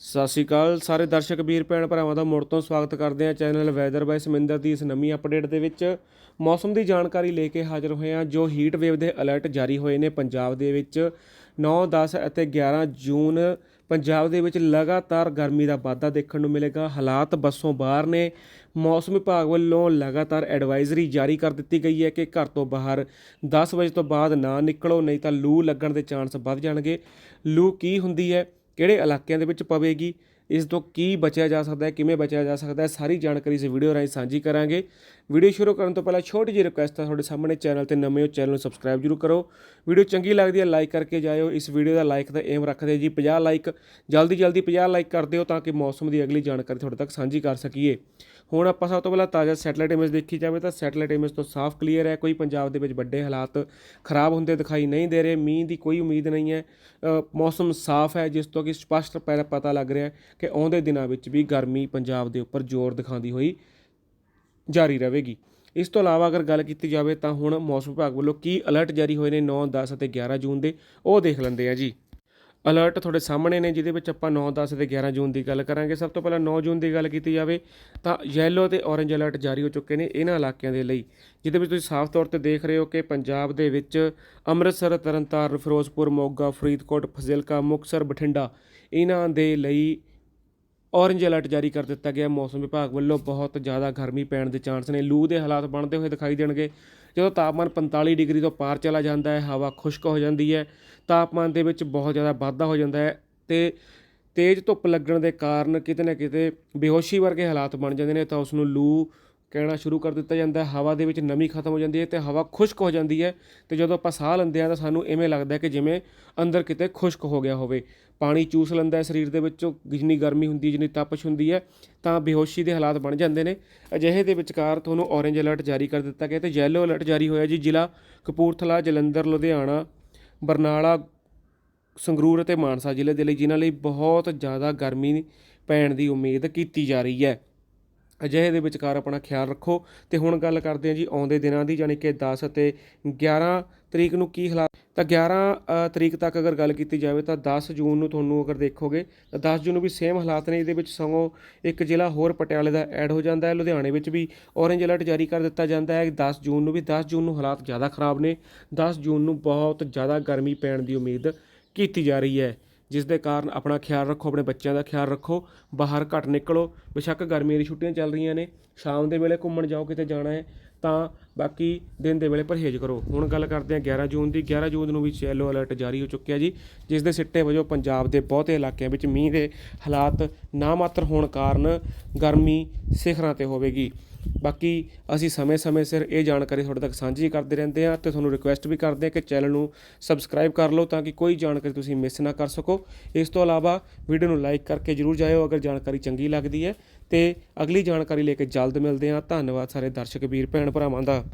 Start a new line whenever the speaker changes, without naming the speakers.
ਸਤਿ ਸ਼੍ਰੀ ਅਕਾਲ ਸਾਰੇ ਦਰਸ਼ਕ ਵੀਰ ਭੈਣ ਭਰਾਵਾਂ ਦਾ ਮੁੜ ਤੋਂ ਸਵਾਗਤ ਕਰਦੇ ਹਾਂ ਚੈਨਲ ਵੈਦਰ ਬਾਈ ਸਮਿੰਦਰ ਦੀ ਇਸ ਨਵੀਂ ਅਪਡੇਟ ਦੇ ਵਿੱਚ। ਮੌਸਮ ਦੀ ਜਾਣਕਾਰੀ ਲੈ ਕੇ ਹਾਜ਼ਰ ਹੋਏ ਹਾਂ ਜੋ ਹੀਟ ਵੇਵ ਦੇ ਅਲਰਟ ਜਾਰੀ ਹੋਏ ਨੇ ਪੰਜਾਬ ਦੇ ਵਿੱਚ। 9 10 ਅਤੇ 11 ਜੂਨ ਪੰਜਾਬ ਦੇ ਵਿੱਚ ਲਗਾਤਾਰ ਗਰਮੀ ਦਾ ਵਾਧਾ ਦੇਖਣ ਨੂੰ ਮਿਲੇਗਾ। ਹਾਲਾਤ ਬੱਸੋਂ ਬਾਹਰ ਨੇ। ਮੌਸਮ ਵਿਭਾਗ ਵੱਲੋਂ ਲਗਾਤਾਰ ਐਡਵਾਈਜ਼ਰੀ ਜਾਰੀ ਕਰ ਦਿੱਤੀ ਗਈ ਹੈ ਕਿ ਘਰ ਤੋਂ ਬਾਹਰ 10 ਵਜੇ ਤੋਂ ਬਾਅਦ ਨਾ ਨਿਕਲੋ, ਨਹੀਂ ਤਾਂ ਲੂ ਲੱਗਣ ਦੇ ਚਾਂਸ ਵੱਧ ਜਾਣਗੇ। ਲੂ ਕੀ ਹੁੰਦੀ ਹੈ? ਕਿਹੜੇ ਇਲਾਕਿਆਂ ਦੇ ਵਿੱਚ ਪਵੇਗੀ, ਇਸ ਤੋਂ ਕੀ ਬਚਿਆ ਜਾ ਸਕਦਾ ਹੈ, ਕਿਵੇਂ ਬਚਿਆ ਜਾ ਸਕਦਾ ਹੈ, ਸਾਰੀ ਜਾਣਕਾਰੀ ਇਸ ਵੀਡੀਓ ਰਾਹੀਂ ਸਾਂਝੀ ਕਰਾਂਗੇ। ਵੀਡੀਓ ਸ਼ੁਰੂ ਕਰਨ ਤੋਂ ਪਹਿਲਾਂ ਛੋਟੀ ਜਿਹੀ ਰਿਕੁਐਸਟ ਆ ਤੁਹਾਡੇ ਸਾਹਮਣੇ ਚੈਨਲ ਤੇ ਨਵੇਂ ਹੋ ਚੈਨਲ ਨੂੰ ਸਬਸਕ੍ਰਾਈਬ ਜਰੂਰ ਕਰੋ। ਵੀਡੀਓ ਚੰਗੀ ਲੱਗਦੀ ਹੈ ਲਾਈਕ ਕਰਕੇ ਜਾਇਓ। ਇਸ ਵੀਡੀਓ ਦਾ ਲਾਈਕ ਦਾ ਏਮ ਰੱਖਦੇ ਜੀ 50 ਲਾਈਕ ਜਲਦੀ ਜਲਦੀ 50 ਲਾਈਕ ਕਰ ਦਿਓ ਤਾਂ ਕਿ ਮੌਸਮ ਦੀ ਅਗਲੀ ਜਾਣਕਾਰੀ ਤੁਹਾਡੇ ਤੱਕ ਸਾਂਝੀ ਕਰ ਸਕੀਏ। ਹੁਣ ਆਪਾਂ ਸਭ ਤੋਂ ਪਹਿਲਾਂ ਤਾਜ਼ਾ ਸੈਟਲਾਈਟ ਇਮੇਜ ਦੇਖੀ ਜਾਵੇ ਤਾਂ ਸੈਟਲਾਈਟ ਇਮੇਜ ਤੋਂ ਸਾਫ਼ ਕਲੀਅਰ ਹੈ। ਕੋਈ ਪੰਜਾਬ ਦੇ ਵਿੱਚ ਵੱਡੇ ਹਾਲਾਤ ਖਰਾਬ ਹੁੰਦੇ ਦਿਖਾਈ ਨਹੀਂ ਦੇ ਰਹੇ। ਮੀਂਹ ਦੀ ਕੋਈ ਉਮੀਦ ਨਹੀਂ ਹੈ। ਮੌਸਮ ਸਾਫ਼ ਹੈ, ਜਿਸ ਤੋਂ ਕਿ ਸਪਸ਼ਟ ਪ- ਪਤਾ ਲੱਗ ਰਿਹਾ ਹੈ ਕਿ ਆਉਂਦੇ ਦਿਨਾਂ ਵਿੱਚ ਵੀ ਗਰਮੀ ਪੰਜਾਬ ਦੇ ਉੱਪਰ ਜ਼ੋਰ ਦਿਖਾਉਂਦੀ ਹੋਈ ਜਾਰੀ ਰਹੇਗੀ। ਇਸ ਤੋਂ ਇਲਾਵਾ ਅਗਰ ਗੱਲ ਕੀਤੀ ਜਾਵੇ ਤਾਂ ਹੁਣ ਮੌਸਮ ਵਿਭਾਗ ਵੱਲੋਂ ਕੀ ਅਲਰਟ ਜਾਰੀ ਹੋਏ ਨੇ 9 10 ਅਤੇ 11 ਜੂਨ ਦੇ, ਉਹ ਦੇਖ ਲੈਂਦੇ ਆ ਜੀ। ਅਲਰਟ ਤੁਹਾਡੇ ਸਾਹਮਣੇ ਨੇ ਜਿਹਦੇ ਵਿੱਚ ਆਪਾਂ 9 10 ਅਤੇ 11 ਜੂਨ ਦੀ ਗੱਲ ਕਰਾਂਗੇ। ਸਭ ਤੋਂ ਪਹਿਲਾਂ 9 ਜੂਨ ਦੀ ਗੱਲ ਕੀਤੀ ਜਾਵੇ ਤਾਂ ਯੈਲੋ ਤੇ ਔਰੇਂਜ ਅਲਰਟ ਜਾਰੀ ਹੋ ਚੁੱਕੇ ਨੇ ਇਹਨਾਂ ਇਲਾਕਿਆਂ ਦੇ ਲਈ, ਜਿਹਦੇ ਵਿੱਚ ਤੁਸੀਂ ਸਾਫ਼ ਤੌਰ ਤੇ ਦੇਖ ਰਹੇ ਹੋ ਕਿ ਪੰਜਾਬ ਦੇ ਵਿੱਚ ਅੰਮ੍ਰਿਤਸਰ, ਤਰਨਤਾਰਨ, ਫਿਰੋਜ਼ਪੁਰ, ਮੋਗਾ, ਫਰੀਦਕੋਟ, ਫਜ਼ਿਲਕਾ, ਮੁਕਤਸਰ, ਬਠਿੰਡਾ, ਇਹਨਾਂ ਦੇ ਲਈ ਔਰੇਂਜ ਅਲਰਟ ਜਾਰੀ ਕਰ ਦਿੱਤਾ ਗਿਆ। ਮੌਸਮ ਵਿਭਾਗ ਵੱਲੋਂ ਬਹੁਤ ਜ਼ਿਆਦਾ ਗਰਮੀ ਪੈਣ ਦੇ ਚਾਂਸ ਨੇ। ਲੂ ਦੇ ਹਾਲਾਤ ਬਣਦੇ ਹੋਏ ਦਿਖਾਈ ਦੇਣਗੇ। ਜਦੋਂ ਤਾਪਮਾਨ 45 ਡਿਗਰੀ ਤੋਂ ਪਾਰ ਚਲਾ ਜਾਂਦਾ ਹੈ, ਹਵਾ ਖੁਸ਼ਕ ਹੋ ਜਾਂਦੀ ਹੈ। ਤਾਪਮਾਨ ਦੇ ਵਿੱਚ ਬਹੁਤ ਜ਼ਿਆਦਾ ਵਾਧਾ ਹੋ ਜਾਂਦਾ ਹੈ ਤੇ ਤੇਜ਼ ਧੁੱਪ ਲੱਗਣ ਦੇ ਕਾਰਨ ਕਿਤੇ ਨਾ ਕਿਤੇ ਬੇਹੋਸ਼ੀ ਵਰਗੇ ਹਾਲਾਤ ਬਣ ਜਾਂਦੇ ਨੇ ਤਾਂ ਉਸ ਨੂੰ ਲੂ ਕਹਿਣਾ ਸ਼ੁਰੂ ਕਰ ਦਿੱਤਾ ਜਾਂਦਾ ਹੈ। ਹਵਾ ਦੇ ਵਿੱਚ ਨਮੀ ਖਤਮ ਹੋ ਜਾਂਦੀ ਹੈ ਤੇ ਹਵਾ ਖੁਸ਼ਕ ਹੋ ਜਾਂਦੀ ਹੈ ਤੇ ਜਦੋਂ ਆਪਾਂ ਸਾਹ ਲੈਂਦੇ ਹਾਂ ਤਾਂ ਸਾਨੂੰ ਇਵੇਂ ਲੱਗਦਾ ਹੈ ਕਿ ਜਿਵੇਂ ਅੰਦਰ ਕਿਤੇ ਖੁਸ਼ਕ ਹੋ ਗਿਆ ਹੋਵੇ। ਪਾਣੀ ਚੂਸ ਲੈਂਦਾ ਹੈ, ਸਰੀਰ ਦੇ ਵਿੱਚੋਂ ਜਿੰਨੀ ਗਰਮੀ ਹੁੰਦੀ ਹੈ ਜਿੰਨੀ ਤਪਸ਼ ਹੁੰਦੀ ਹੈ, ਤਾਂ ਬੇਹੋਸ਼ੀ ਦੇ ਹਾਲਾਤ ਬਣ ਜਾਂਦੇ ਨੇ। ਅਜਿਹੇ ਦੇ ਵਿਚਕਾਰ ਤੁਹਾਨੂੰ ਔਰੇਂਜ ਅਲਰਟ ਜਾਰੀ ਕਰ ਦਿੱਤਾ ਗਿਆ ਤੇ ਯੈਲੋ ਅਲਰਟ ਜਾਰੀ ਹੋਇਆ ਜੀ। ਜ਼ਿਲ੍ਹਾ ਕਪੂਰਥਲਾ, ਜਲੰਧਰ, ਲੁਧਿਆਣਾ, ਬਰਨਾਲਾ, ਸੰਗਰੂਰ ਅਤੇ ਮਾਨਸਾ ਜ਼ਿਲ੍ਹੇ ਦੇ ਲਈ, ਜਿਨ੍ਹਾਂ ਲਈ ਬਹੁਤ ਜ਼ਿਆਦਾ ਗਰਮੀ ਪੈਣ ਦੀ ਉਮੀਦ ਕੀਤੀ ਜਾ ਰਹੀ ਹੈ। ਅਜਿਹੇ ਦੇ ਵਿਚਕਾਰ ਆਪਣਾ ਖਿਆਲ ਰੱਖੋ। ਤੇ ਹੁਣ ਗੱਲ ਕਰਦੇ ਹਾਂ ਜੀ ਆਉਂਦੇ ਦਿਨਾਂ ਦੀ, ਯਾਨੀ ਕਿ 10 ਅਤੇ 11 ਤਰੀਕ ਨੂੰ ਕੀ ਹਾਲਾਤ ਤਾਂ 11 ਤਰੀਕ ਤੱਕ ਅਗਰ ਗੱਲ ਕੀਤੀ ਜਾਵੇ ਤਾਂ 10 ਜੂਨ ਨੂੰ ਤੁਹਾਨੂੰ ਅਗਰ ਦੇਖੋਗੇ ਤਾਂ 10 ਜੂਨ ਨੂੰ ਵੀ ਸੇਮ ਹਾਲਾਤ ਨੇ। ਇਹਦੇ ਵਿੱਚ ਸਗੋਂ ਇੱਕ ਜ਼ਿਲ੍ਹਾ ਹੋਰ ਪਟਿਆਲੇ ਦਾ ਐਡ ਹੋ ਜਾਂਦਾ ਹੈ। ਲੁਧਿਆਣੇ ਵਿੱਚ ਵੀ ਔਰੇਂਜ ਅਲਰਟ ਜਾਰੀ ਕਰ ਦਿੱਤਾ ਜਾਂਦਾ ਹੈ। 10 ਜੂਨ ਨੂੰ ਵੀ 10 ਜੂਨ ਨੂੰ ਹਾਲਾਤ ਜ਼ਿਆਦਾ ਖਰਾਬ ਨੇ। 10 ਜੂਨ ਨੂੰ ਬਹੁਤ ਜ਼ਿਆਦਾ ਗਰਮੀ ਪੈਣ ਦੀ ਉਮੀਦ ਕੀਤੀ ਜਾ ਰਹੀ ਹੈ। ਜਿਸ ਦੇ ਕਾਰਨ ਆਪਣਾ ਖਿਆਲ ਰੱਖੋ, ਆਪਣੇ ਬੱਚਿਆਂ ਦਾ ਖਿਆਲ ਰੱਖੋ, ਬਾਹਰ ਘੱਟ ਨਿਕਲੋ, ਬੇਸ਼ੱਕ ਗਰਮੀਆਂ ਦੀ ਛੁੱਟੀਆਂ ਚੱਲ ਰਹੀਆਂ ਨੇ, ਸ਼ਾਮ ਦੇ ਵੇਲੇ ਘੁੰਮਣ ਜਾਓ, ਕਿਤੇ ਜਾਣਾ ਹੈ ਤਾਂ ਬਾਕੀ ਦਿਨ ਦੇ ਵੇਲੇ ਪਰਹੇਜ਼ ਕਰੋ। ਹੁਣ ਗੱਲ ਕਰਦੇ ਹਾਂ 11 ਜੂਨ ਦੀ। 11 ਜੂਨ ਨੂੰ ਵੀ ਯੈਲੋ ਅਲਰਟ ਜਾਰੀ ਹੋ ਚੁੱਕਿਆ ਜੀ, ਜਿਸ ਦੇ ਸਿੱਟੇ ਵਜੋਂ ਪੰਜਾਬ ਦੇ ਬਹੁਤੇ ਇਲਾਕਿਆਂ ਵਿੱਚ ਮੀਂਹ ਦੇ ਹਾਲਾਤ ਨਾ ਮਾਤਰ ਹੋਣ ਕਾਰਨ ਗਰਮੀ ਸਿਖਰਾਂ ਤੇ ਹੋਵੇਗੀ। ਬਾਕੀ ਅਸੀਂ ਸਮੇਂ-ਸਮੇਂ ਸਿਰ ਇਹ ਜਾਣਕਾਰੀ ਤੁਹਾਡੇ ਤੱਕ ਸਾਂਝੀ ਕਰਦੇ ਰਹਿੰਦੇ ਹਾਂ ਤੇ ਤੁਹਾਨੂੰ ਰਿਕੁਐਸਟ ਵੀ ਕਰਦੇ ਹਾਂ ਕਿ ਚੈਨਲ ਨੂੰ ਸਬਸਕ੍ਰਾਈਬ ਕਰ ਲਓ ਤਾਂ ਕਿ ਕੋਈ ਜਾਣਕਾਰੀ ਤੁਸੀਂ ਮਿਸ ਨਾ ਕਰ ਸਕੋ। ਇਸ ਤੋਂ ਇਲਾਵਾ ਵੀਡੀਓ ਨੂੰ ਲਾਈਕ ਕਰਕੇ ਜਰੂਰ ਜਾਇਓ। ਅਗਰ ਜਾਣਕਾਰੀ ਚੰਗੀ ਲੱਗਦੀ ਹੈ ਤੇ ਅਗਲੀ ਜਾਣਕਾਰੀ ਲੈ ਕੇ ਜਲਦ ਮਿਲਦੇ ਹਾਂ। ਧੰਨਵਾਦ ਸਾਰੇ ਦਰਸ਼ਕ, ਵੀਰ, ਭੈਣ, ਭਰਾਵਾਂ ਦਾ।